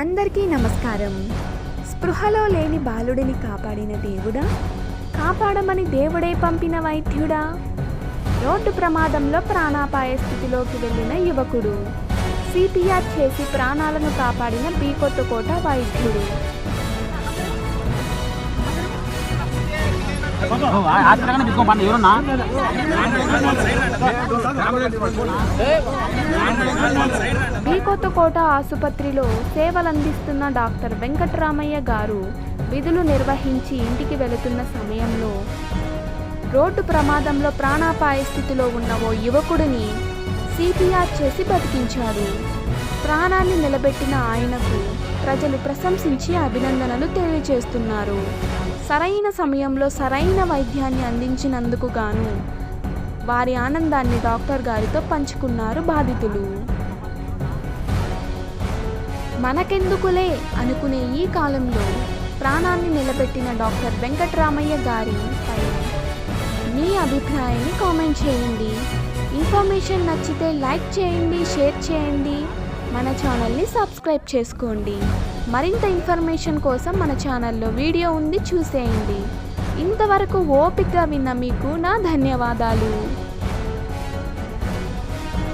అందరికీ నమస్కారం స్పృహలో లేని బాలుడిని కాపాడిన దేవుడా కాపాడమని దేవుడే పంపిన వైద్యుడా రోడ్డు ప్రమాదంలో ప్రాణాపాయ స్థితిలోకి వెళ్ళిన యువకుడు సిపిఆర్ చేసి ప్రాణాలను కాపాడిన బీకొట్టుకోట వైద్యుడు ఆశ్చర్యంగా తీసుకోమండి ఎవరన్నా బీకొత్తకోట ఆసుపత్రిలో సేవలందిస్తున్న డాక్టర్ వెంకటరామయ్య గారు విధులు నిర్వహించి ఇంటికి వెళుతున్న సమయంలో రోడ్డు ప్రమాదంలో ప్రాణాపాయ స్థితిలో ఉన్న ఓ యువకుడిని సిపిఆర్ చేసి బతికించాడు. ప్రాణాన్ని నిలబెట్టిన ఆయనకు ప్రజలు ప్రశంసించి అభినందనలు తెలియజేస్తున్నారు. సరైన సమయంలో సరైన వైద్యాన్ని అందించినందుకు గాను వారి ఆనందాన్ని డాక్టర్ గారితో పంచుకున్నారు బాధితులు. మనకెందుకులే అనుకునే ఈ కాలంలో ప్రాణాన్ని నిలబెట్టిన డాక్టర్ వెంకటరామయ్య గారిపై మీ అభిప్రాయాన్ని కామెంట్ చేయండి. ఇన్ఫర్మేషన్ నచ్చితే లైక్ చేయండి షేర్ చేయండి. మన ఛానల్ని సబ్స్క్రైబ్ చేసుకోండి. మరింత ఇన్ఫర్మేషన్ కోసం మన ఛానల్లో వీడియో ఉంది చూసేయండి. ఇంతవరకు ఓపికగా విన్న మీకు నా ధన్యవాదాలు.